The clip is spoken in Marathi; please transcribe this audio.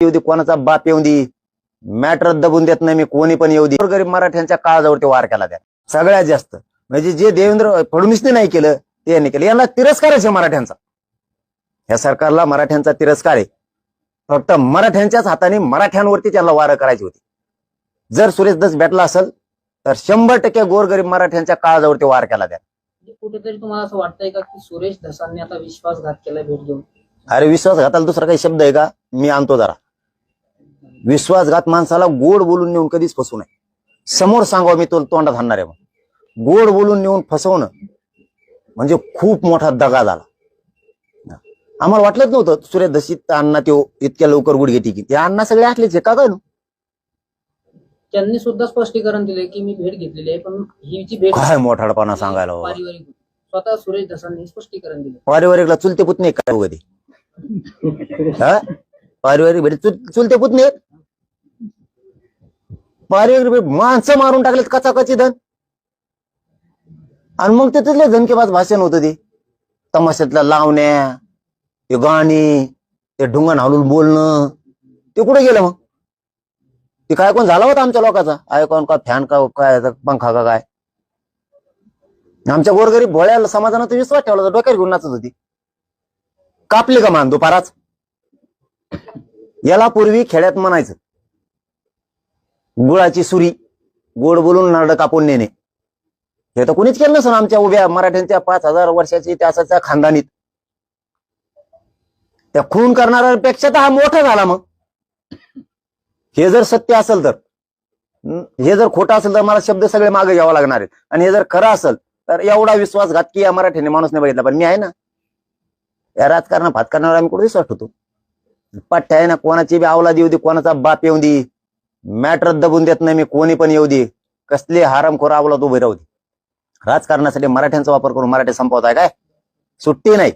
येऊ दे कोणाचा बाप येऊ दे. मॅटर दबून देत नाही मी कोणी पण येऊ दे. गरीब मराठ्यांच्या काळजावरती वार केला त्या सगळ्यात जास्त. म्हणजे जे देवेंद्र फडणवीसने नाही केलं ते यांनी केलं. यांना तिरस्कारच आहे मराठ्यांचा. या सरकारला मराठ्यांचा तिरस्कार आहे. फक्त मराठ्यांच्याच हाताने मराठ्यांवरती त्यांना वारं करायची होती. जर सुरेश दस भेटला असेल तर शंभर टक्के गोरगरीब मराठ्यांच्या काळजावरती वार केला त्या म्हणजे कुठेतरी तुम्हाला असं वाटतंय का की सुरेश धसांनी आता विश्वासघात केला भेट घेऊन अरे विश्वासघाताला दुसरा काही शब्द आहे का? मी आणतो जरा. विश्वासघात माणसाला गोड बोलून नेऊन कधीच फसवू नये समोर सांगावं मी तो तोंडात आणणार आहे मग गोड बोलून नेऊन फसवणं म्हणजे खूप मोठा दगा झाला आम्हाला वाटलंच नव्हतं सूर्य दशीत अण्णा त्यो इतक्या लवकर गुडघे टिकी ते अण्णा सगळे असलेच आहे का काय नु? त्यांनी सुद्धा स्पष्टीकरण दिले की मी भेट घेतलेली आहे पण ही जी भेट काय मोठाडपणा सांगायला बाबा. पारिवारिक होती. स्वतः सुरेश धसांनी स्पष्टीकरण दिले पारिवारिकला चुलते पुतणे काय उगती हा पारिवारिक भेट चुल- चुलते पुतणे आहेत? पारिवारिक माणसं मारून टाकलेत कचाकची धन. आणि मग ते तिथले धनकेबाज भाषण होतं ते. तमाशातल्या लावण्या ते गाणी ते ढुंगण हालून बोलणं. ते कुठे गेलं मग? ते काय कोण झाला होता आमच्या लोकांचा? आयकॉन का फॅन का काय पंखा का काय? आमच्या गोरगरीब भोळ्या समाजानं तर विश्वास ठेवला होता डोक्यात घेऊन नाचत होती. कापली का मान दुपाराच? याला पूर्वी खेड्यात म्हणायचं गुळाची सुरी गोड बोलून नारळ कापून नेणे. हे तर कुणीच केलं नसेल आमच्या उभ्या मराठ्यांच्या पाच हजार वर्षाची इतिहासाच्या खानदानीत. त्या खून करणाऱ्यापेक्षा तर हा मोठा झाला मग. हे जर सत्य असेल तर हे जर खोटं असेल तर मला शब्द सगळे मागे घ्यावा लागणार आहेत. आणि हे जर खरं असेल तर एवढा विश्वासघात की या मराठीने माणूस नाही बघितला पण मी आहे ना. या राजकारण फातकारणावर आम्ही कुठे विश्वास ठेवतो? पठ्ठ्या आहे ना कोणाची बी आवला देऊ दे कोणाचा बाप येऊ दे. मॅटर दबून देत नाही मी कोणी पण येऊ दे. कसले हारामखोर आवला तो उभे राहू दे. राजकारणासाठी मराठ्यांचा वापर करून मराठी संपवताय काय? सुट्टी नाही.